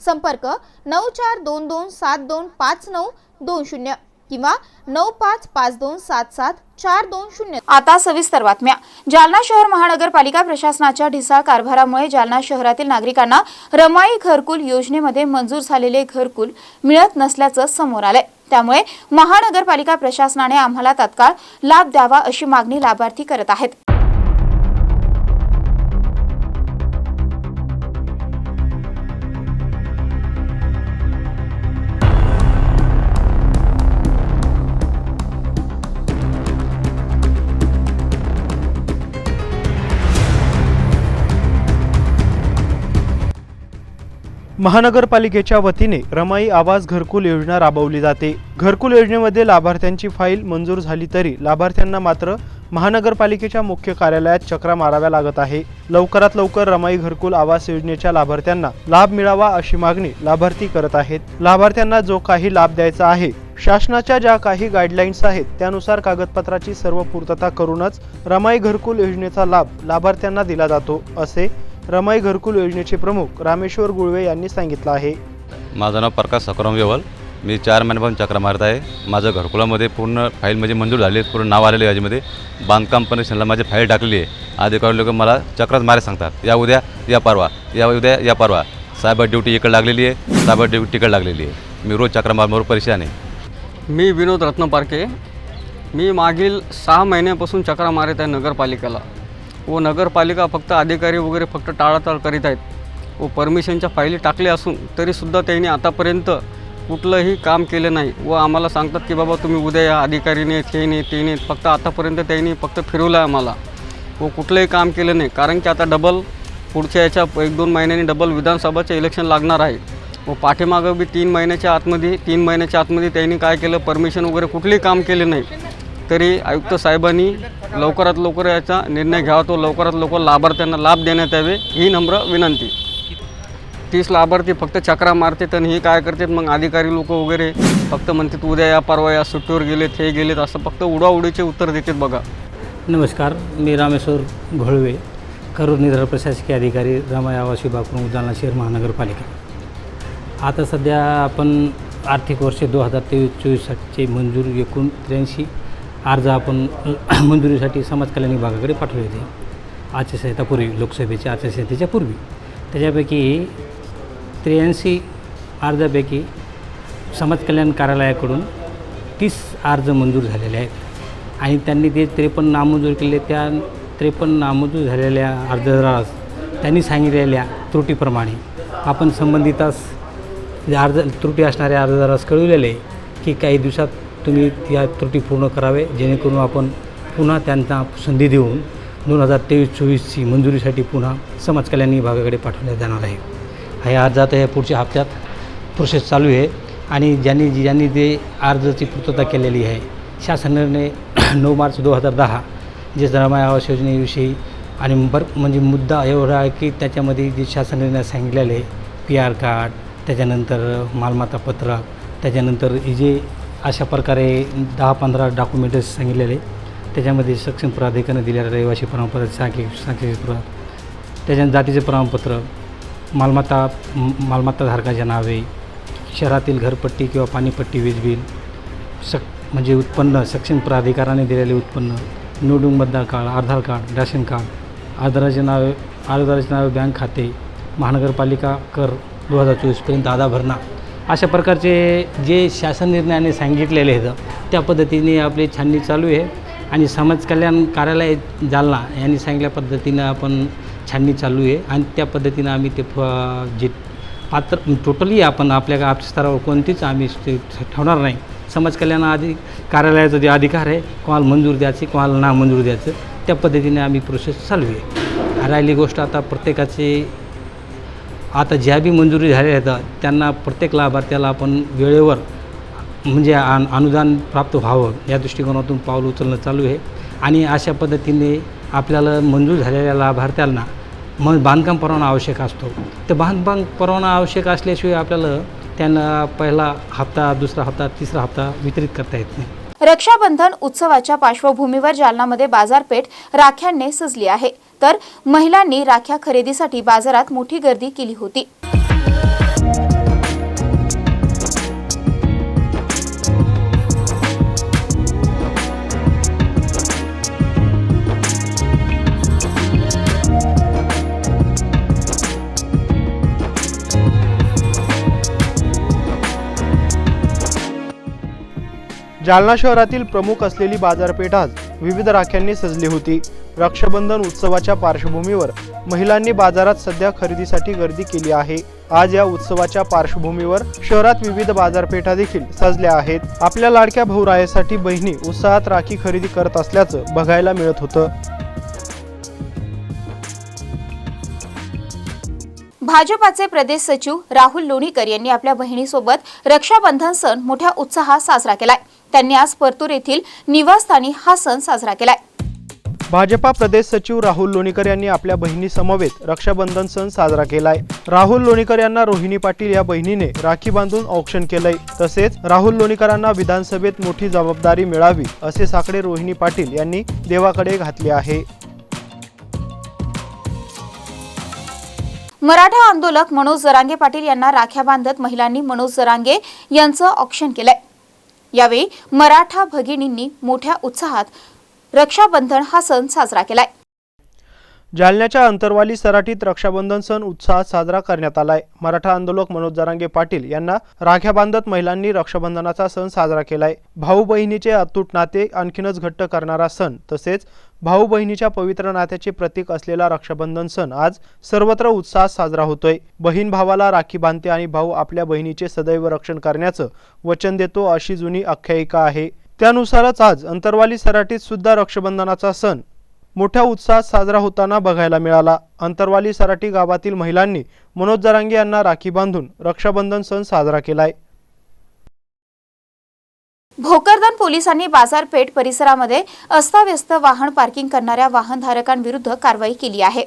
संपर्क नऊ चार दोन दोन सात दोन पाच नऊ दोन शून्य किंवा नऊ पाच पाच दोन सात सात चार दोन शून्य. आता सविस्तर बातम्या. जालना शहर महानगरपालिका प्रशासनाच्या ढिसाळ कारभारामुळे जालना शहरातील नागरिकांना रमाई घरकुल योजनेमध्ये मंजूर झालेले घरकुल मिळत नसल्याचं समोर आलंय. त्यामुळे महानगरपालिका प्रशासनाने आम्हाला तात्काळ लाभ द्यावा अशी मागणी लाभार्थी करत आहेत. महानगरपालिकेच्या वतीने रमाई आवास घरकुल योजना राबवली जाते. घरकुल योजनेमध्ये लाभार्थ्यांची फाईल मंजूर झाली तरी लाभार्थ्यांना मात्र महानगरपालिकेच्या मुख्य कार्यालयात चक्रा माराव्या लागत आहे. लवकरात लवकर रमाई घरकुल आवास योजनेच्या लाभार्थ्यांना लाभ मिळावा अशी मागणी लाभार्थी करत आहेत. लाभार्थ्यांना जो काही लाभ द्यायचा आहे शासनाच्या ज्या काही गाईडलाईन्स आहेत त्यानुसार कागदपत्राची सर्व पूर्तता करूनच रमाई घरकुल योजनेचा लाभ लाभार्थ्यांना दिला जातो असे रमाई घरकुल योजनेचे प्रमुख रामेश्वर गुळवे यांनी सांगितलं आहे. माझं नाव प्रकाश सकाराम येवल मी चार महिन्यापासून चक्र मारत आहे. माझं घरकुलामध्ये पूर्ण फाईल म्हणजे मंजूर झाली आहे पूर्ण नाव आलेलं आहे याच्यामध्ये. बांधकाम कमिशनला माझी फाईल टाकलेली आहे. अधिकारी लोक मला चक्रच मारे सांगतात. या उद्या या परवा. या उद्या या परवा. सायबर ड्युटी इकडे लागलेली आहे. सायबर ड्युटी तिकडे लागलेली आहे. मी रोज चक्र मारमार परेशान आहे. मी विनोद रत्नपारके. मी मागील सहा महिन्यापासून चक्रा मारत आहे नगरपालिकेला. व नगरपालिका फक्त अधिकारी वगैरे फक्त टाळाटाळ करीत आहेत. व परमिशनच्या फाईली टाकल्या असून तरीसुद्धा त्यांनी आतापर्यंत कुठलंही काम केलं नाही. व आम्हाला सांगतात की बाबा तुम्ही उद्या या अधिकारीने हे नाही ते नाही फक्त आतापर्यंत त्यांनी फक्त फिरवलं आहे आम्हाला. व कुठलंही काम केलं नाही. कारण की आता डबल पुढच्या याच्या एक दोन महिन्यांनी डबल विधानसभाचं इलेक्शन लागणार आहे. व पाठीमागं बी तीन महिन्याच्या आतमध्ये तीन महिन्याच्या आतमध्ये त्यांनी काय केलं? परमिशन वगैरे कुठलेही काम केले नाही. तरी आयुक्त साहेबांनी लवकरात लवकर याचा निर्णय घ्यावा तो लवकरात लवकर लाभार्थ्यांना लाभ देण्यात यावे ही नम्र विनंती. तीस लाभार्थी फक्त चक्रा मारतात आणि हे काय करतात? मग अधिकारी लोक वगैरे फक्त म्हणतात उद्या या परवा या सुट्टीवर गेलेत हे गेलेत असं फक्त उडाउडीचे उत्तर देतात बघा. नमस्कार मी रामेश्वर घोळवे करूर निधर प्रशासकीय अधिकारी रमाय आवास विभाग जालना शहर महानगरपालिका. आता सध्या आपण आर्थिक वर्ष दोन हजार तेवीस चोवीससाठीचे मंजूर एकूण त्र्याऐंशी अर्ज आपण मंजुरीसाठी समाजकल्याण विभागाकडे पाठवले होते. आचारसंहितापूर्वी लोकसभेच्या आचारसंहितेच्या पूर्वी. त्याच्यापैकी त्र्याऐंशी अर्जापैकी समाज कल्याण कार्यालयाकडून तीस अर्ज मंजूर झालेले आहेत. आणि त्यांनी ते त्रेपन्न नामंजूर केले त्या त्रेपन्न नामंजूर झालेल्या अर्जदारास त्यांनी सांगितलेल्या त्रुटीप्रमाणे आपण संबंधितास जे अर्ज त्रुटी असणाऱ्या अर्जदारास कळवलेले की काही दिवसात तुम्ही या त्रुटी पूर्ण करावे जेणेकरून आपण पुन्हा त्यांना संधी देऊन दोन हजार तेवीस चोवीसची मंजुरीसाठी पुन्हा समाज कल्याण विभागाकडे पाठवण्यात जाणार आहे. हे अर्ज आता या पुढच्या हप्त्यात प्रोसेस चालू आहे आणि ज्यांनी ज्यांनी ते अर्जाची पूर्तता केलेली आहे शासनाने नऊ मार्च दोन हजार दहा जे रमाई आवास योजनेविषयी आणि बर म्हणजे मुद्दा एवढा आहे की त्याच्यामध्ये जे शासनाने सांगितलेलं आहे पी आर कार्ड त्याच्यानंतर मालमत्ता पत्रक त्याच्यानंतर जे अशा प्रकारे दहा पंधरा डॉक्युमेंट्स सांगितलेले. त्याच्यामध्ये सक्षम प्राधिकरणाने दिलेलं रहिवासी प्रमाणपत्र सांख्यिक सांख्यिक त्याच्यानंतर त्याच्या जातीचे प्रमाणपत्र मालमत्ता मालमत्ताधारकाच्या नावे शहरातील घरपट्टी किंवा पाणीपट्टी वीज बिल सक म्हणजे उत्पन्न सक्षम प्राधिकाराने दिलेले उत्पन्न निवडणूक मतदार card Aadhaar card ration card आधाराचे नावे आधाराचे नावे बँक खाते महानगरपालिका कर दोन हजार चोवीसपर्यंत आधा भरणा. अशा प्रकारचे जे शासन निर्णयाने सांगितलेले आहेत त्या पद्धतीने आपली छाननी चालू आहे. आणि समाज कल्याण कार्यालय जालना यांनी सांगितल्या पद्धतीनं आपण छाननी चालू आहे. आणि त्या पद्धतीनं आम्ही ते फ- जे पात्र टोटली आपण आपल्या आप स्तरावर कोणतीच आम्ही ठेवणार नाही. समाज कल्याण आधी कार्यालयाचा जे अधिकार आहे कोणाला मंजूर द्यायची कोणाला ना मंजूर द्यायचं त्या पद्धतीने आम्ही प्रोसेस चालू आहे. राहिली गोष्ट आता प्रत्येकाची आता ज्या बी मंजुरी झालेल्या आहेत त्यांना प्रत्येक लाभार्थ्याला आपण वेळेवर म्हणजे अन अनुदान प्राप्त व्हावं या दृष्टिकोनातून पाऊल उचलणं चालू आहे. आणि अशा पद्धतीने आपल्याला मंजूर झालेल्या लाभार्थ्यांना मग बांधकाम परवाना आवश्यक असतो. तर बांधकाम परवाना आवश्यक असल्याशिवाय आपल्याला त्यांना पहिला हप्ता दुसरा हप्ता तिसरा हप्ता वितरित करता येत नाही. रक्षाबंधन उत्सवाच्या पार्श्वभूमीवर जालनामध्ये बाजारपेठ राख्यांनी सजली आहे. तर महिलांनी राख्या खरेदीसाठी बाजारात मोठी गर्दी केली होती. जालना शहरातील प्रमुख असलेली बाजारपेठ आज विविध राख्यांनी सजली होती. रक्षाबंधन उत्सवाच्या पार्श्वभूमीवर महिलांनी बाजारात सध्या खरेदीसाठी गर्दी केली आहे. आज या उत्सवाच्या पार्श्वभूमीवर शहरात विविध बाजारपेठा देखील सजल्या आहेत. आपल्या लाडक्या भाऊरायासाठी बहिणी उत्साहात राखी खरेदी करत असल्याचं बघायला मिळत होतं. भाजपाचे प्रदेश सचिव राहुल लोणीकर यांनी आपल्या बहिणीसोबत रक्षाबंधन सण मोठ्या उत्साहात साजरा केलाय. त्यांनी आज परतूर येथील निवासस्थानी हा सण साजरा केलाय. भाजपा प्रदेश सचिव राहुल लोणीकर यांनी आपल्या बहिणी समवेत रक्षाबंधन सण साजरा केलाय. राहुल लोणीकर यांना रोहिणी पाटील या बहिणीने राखी बांधून औक्षण केलंय. तसेच राहुल लोणीकरांना विधानसभेत मोठी जबाबदारी मिळावी असे साकडे रोहिणी पाटील यांनी देवाकडे घातले आहे. मराठा आंदोलक मनोज जरांगे पाटील यांना राख्या बांधत महिलांनी मनोज जरांगे यांचं ऑक्शन केलंय. यावेळी मराठा भगिनींनी मोठ्या उत्साहात रक्षाबंधन हा सण साजरा केलाय. जालन्याच्या अंतरवाली सराटीत रक्षाबंधन सण उत्साहात साजरा करण्यात आलाय. मराठा आंदोलक मनोज जरांगे पाटील यांना राख्या बांधत महिलांनी रक्षाबंधनाचा सण साजरा केलाय. भाऊ बहिणीचे अतूट नाते आणखीनच घट्ट करणारा सण तसेच भाऊ बहिणीच्या पवित्र नात्याचे प्रतीक असलेला रक्षाबंधन सण आज सर्वत्र उत्साहात साजरा होतोय. बहीण भावाला राखी बांधते आणि भाऊ आपल्या बहिणीचे सदैव रक्षण करण्याचं वचन देतो अशी जुनी आख्यायिका आहे. त्यानुसारच आज अंतरवाली सराटीत सुद्धा रक्षाबंधनाचा सण मोठ्या उत्साहात साजरा होताना बघायला मिळाला. अंतरवाली सराटी गावातील महिलांनी मनोज जरांगे यांना राखी बांधून रक्षाबंधन सण साजरा केलाय. भोकरदन पोलिसांनी बाजारपेठ परिसरामध्ये अस्ताव्यस्त वाहन पार्किंग करणाऱ्या वाहनधारकांविरुद्ध कारवाई केली आहे.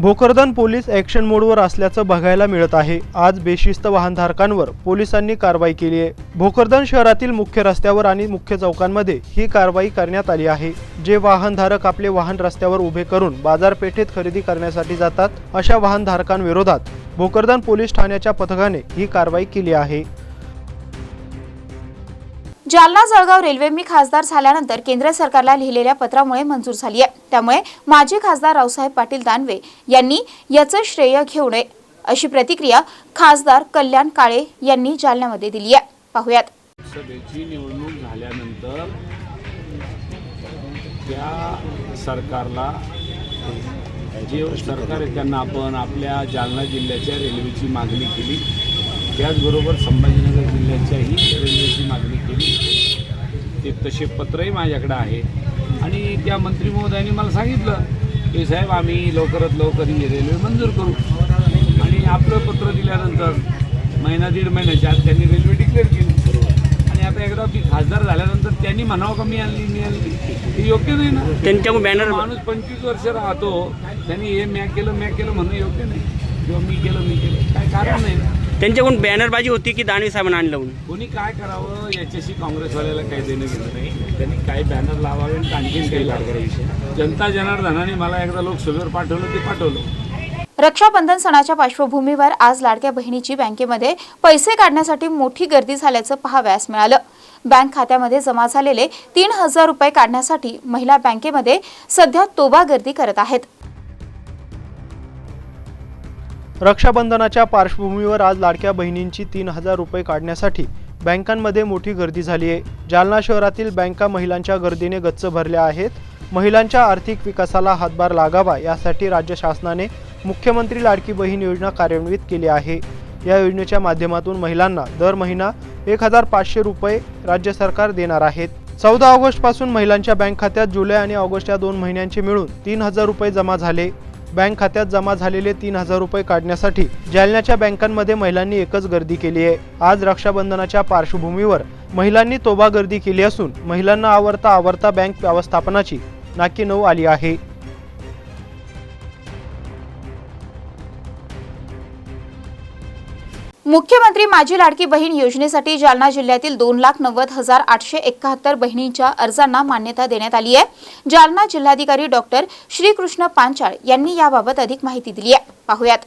भोकरदन पोलीस ॲक्शन मोडवर असल्याचं बघायला मिळत आहे. आज बेशिस्त वाहनधारकांवर पोलिसांनी कारवाई केली आहे. भोकरदन शहरातील मुख्य रस्त्यावर आणि मुख्य चौकांमध्ये ही कारवाई करण्यात आली आहे. जे वाहनधारक आपले वाहन रस्त्यावर उभे करून बाजारपेठेत खरेदी करण्यासाठी जातात अशा वाहनधारकांविरोधात भोकरदन पोलीस ठाण्याच्या पथकाने ही कारवाई केली आहे. जालना जळगाव रेल्वे मी खासदार झाल्यानंतर केंद्र सरकारला लिहिलेल्या पत्रामुळे मंजूर झाली आहे. त्यामुळे माजी खासदार रावसाहेब पाटील दानवे यांनी याचं श्रेय घेऊ नये अशी प्रतिक्रिया खासदार कल्याण काळे यांनी जालन्यामध्ये दिली आहे. पाहुयात. सभेची निवडणूक झाल्यानंतर त्या सरकारला जे सरकार त्यांना आपण आपल्या जालना जिल्ह्याच्या रेल्वेची मागणी केली. त्याचबरोबर संभाजीनगर जिल्ह्याच्याही रेल्वेची मागणी केली. ते तसे पत्रही माझ्याकडे आहे. आणि त्या मंत्री महोदयांनी मला सांगितलं की साहेब आम्ही लवकरात लवकर ही रेल्वे मंजूर करू. आणि आपलं पत्र दिल्यानंतर महिना दीड महिन्याच्या आत त्यांनी रेल्वे डिक्लेअर केली. आणि आता एकदा ती खासदार झाल्यानंतर त्यांनी म्हणावं का मी आणली मी आणली? हे योग्य नाही ना. त्यांच्याकडून बॅनर माणूस पंचवीस वर्ष राहतो त्यांनी हे म्या केलं म्या केलं म्हणणं योग्य नाही. किंवा मी केलं मी केलं. काय कारण नाही ना. त्यांच्याकडून बॅनरबाजी होती की दानवे साहेबांना आणलं म्हणून. कोणी काय करावं याच्याशी काँग्रेसवाल्याला काही देणं घेणं नाही. त्यांनी काही बॅनर लावावे आणि आणखीन काही लावावे. जनता जनार्दनाने मला एकदा लोकसभेवर पाठवलं ते पाठवलं. रक्षाबंधन सणाच्या पार्श्वभूमीवर आज लाडक्या बहिणीची बँकेमध्ये पैसे काढण्यासाठी मोठी गर्दी झाल्याचं पाहावयास मिळालं. बँक खात्यामध्ये जमा झालेले तीन हजार रुपये काढण्यासाठी महिला बँकेमध्ये सध्या तोबा गर्दी करत आहेत. रक्षाबंधनाच्या पार्श्वभूमीवर आज लाडक्या बहिणींची तीन हजार रुपये काढण्यासाठी बँकांमध्ये मोठी गर्दी झाली आहे जालना शहरातील बँका महिलांच्या गर्दीने गच्च भरल्या आहेत. महिलांच्या आर्थिक विकासाला हातभार लागावा यासाठी राज्य शासनाने मुख्यमंत्री लाडकी बहीण योजना कार्यान्वित केली आहे. या योजनेच्या माध्यमातून महिलांना दर महिना एक हजार पाचशे रुपये राज्य सरकार देणार आहेत. चौदा ऑगस्टपासून महिलांच्या बँक खात्यात जुलै आणि ऑगस्ट या दोन महिन्यांचे मिळून तीन हजार रुपये जमा झाले. बँक खात्यात जमा झालेले तीन हजार रुपये काढण्यासाठी जालन्याच्या बँकांमध्ये महिलांनी एकच गर्दी केली आहे. आज रक्षाबंधनाच्या पार्श्वभूमीवर महिलांनी तोबा गर्दी केली असून महिलांना आवरता आवरता बँक व्यवस्थापनाची नाकी नऊ आली आहे. मुख्यमंत्री माझी लाडकी बहीण योजनेसाठी जालना जिल्ह्यातील दोन लाख नव्वद हजार आठशे एकाहत्तर बहिणींच्या अर्जांना मान्यता देण्यात आली आहे. जालना जिल्हाधिकारी डॉक्टर श्रीकृष्ण पांचाळ यांनी याबाबत अधिक माहिती दिली आहे. पाहुयात.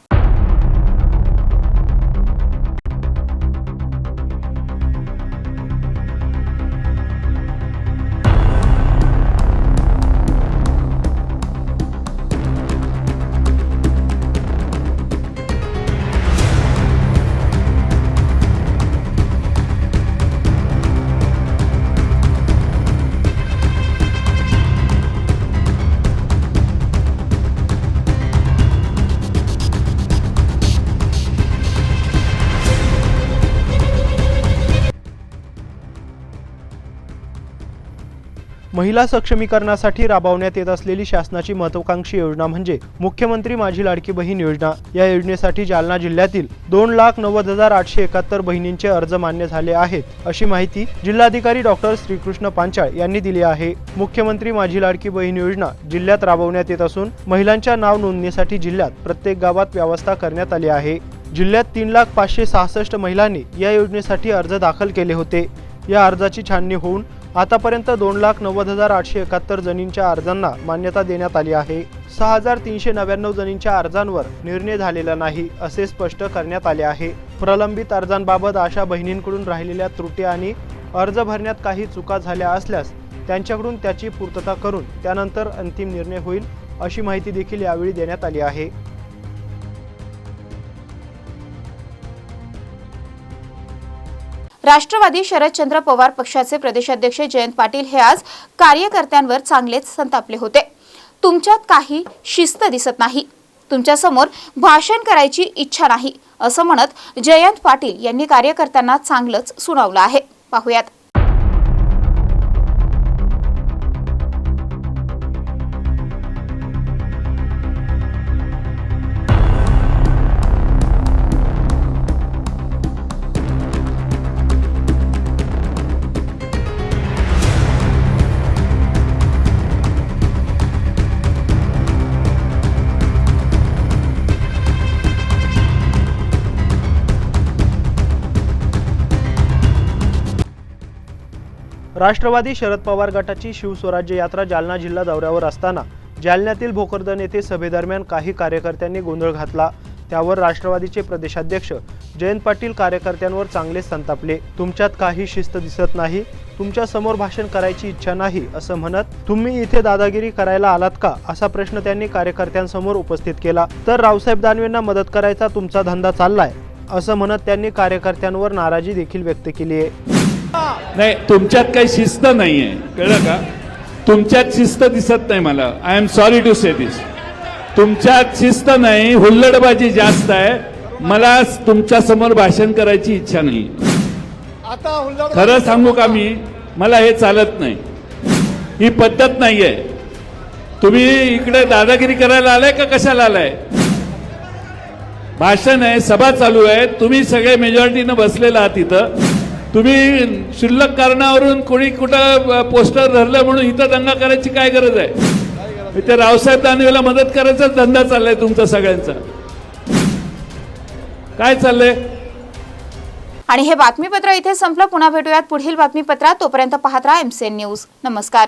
महिला सक्षमीकरणासाठी राबवण्यात येत असलेली शासनाची महत्वाकांक्षी योजना म्हणजे मुख्यमंत्री माझी लाडकी बहीण योजना. या योजनेसाठी जालना जिल्ह्यातील दोन लाख नव्वद हजार आठशे एकाहत्तर बहिणींचे अर्ज मान्य झाले आहेत अशी माहिती जिल्हाधिकारी डॉक्टर श्रीकृष्ण पांचाळ यांनी दिली आहे. मुख्यमंत्री माझी लाडकी बहीण योजना जिल्ह्यात राबवण्यात येत असून महिलांच्या नाव नोंदणीसाठी जिल्ह्यात प्रत्येक गावात व्यवस्था करण्यात आली आहे. जिल्ह्यात तीन लाख पाचशे सहासष्ट महिलांनी या योजनेसाठी अर्ज दाखल केले होते. या अर्जाची छाननी होऊन आतापर्यंत दोन लाख नव्वद हजार आठशे एकाहत्तर जणींच्या अर्जांना मान्यता देण्यात आली आहे. सहा हजार तीनशे नव्याण्णव जणींच्या अर्जांवर निर्णय झालेला नाही असे स्पष्ट करण्यात आले आहे. प्रलंबित अर्जांबाबत अशा बहिणींकडून राहिलेल्या त्रुटी आणि अर्ज भरण्यात काही चुका झाल्या असल्यास त्यांच्याकडून त्याची पूर्तता करून त्यानंतर अंतिम निर्णय होईल अशी माहिती देखील यावेळी देण्यात आली आहे. राष्ट्रवादी शरदचंद्र पवार पक्षाचे प्रदेशाध्यक्ष जयंत पाटील हे आज कार्यकर्त्यांवर चांगलेच संतापले होते. तुमच्यात काही शिस्त दिसत नाही. तुमच्यासमोर भाषण करायची इच्छा नाही असं म्हणत जयंत पाटील यांनी कार्यकर्त्यांना चांगलंच सुनावलं आहे. पाहुयात. राष्ट्रवादी शरद पवार गटाची शिवस्वराज्य यात्रा जालना जिल्हा दौऱ्यावर असताना जालन्यातील भोकरदन येथे सभेदरम्यान काही कार्यकर्त्यांनी गोंधळ घातला. त्यावर राष्ट्रवादीचे प्रदेशाध्यक्ष जयंत पाटील कार्यकर्त्यांवर चांगले संतापले. तुमच्यात काही शिस्त दिसत नाही तुमच्यासमोर भाषण करायची इच्छा नाही असं म्हणत तुम्ही इथे दादागिरी करायला आलात का? असा प्रश्न त्यांनी कार्यकर्त्यांसमोर उपस्थित केला. तर रावसाहेब दानवेंना मदत करायचा तुमचा धंदा चाललाय असं म्हणत त्यांनी कार्यकर्त्यांवर नाराजी देखील व्यक्त केली आहे. नाही तुमच्यात काही शिस्त नाही आहे कळलं का? तुमच्यात शिस्त दिसत नाही मला. I am sorry to say this तुमच्यात शिस्त नाही हुल्लडबाजी जास्त आहे. मला तुमच्यासमोर भाषण करायची इच्छा नाही. खरं सांगू का मी? मला हे चालत नाही. ही पद्धत नाही आहे तुम्ही इकडे दादागिरी करायला आलाय का कशाला आलाय? भाषण आहे सभा चालू आहे. तुम्ही सगळे मेजॉरिटीनं बसलेला आहात इथं. तुम्ही शिल्लक कारणावरून कोणी कुठं पोस्टर धरलं म्हणून इथं दंगा करायची काय गरज आहे? इथे रावसाहेब दानवेला मदत करायचाच धंदा चाललाय तुमचा सगळ्यांचा. काय चाललंय? आणि हे बातमीपत्र इथे संपलं. पुन्हा भेटूयात पुढील बातमीपत्रात. तोपर्यंत पाहत राहा एमसीएन न्यूज नमस्कार.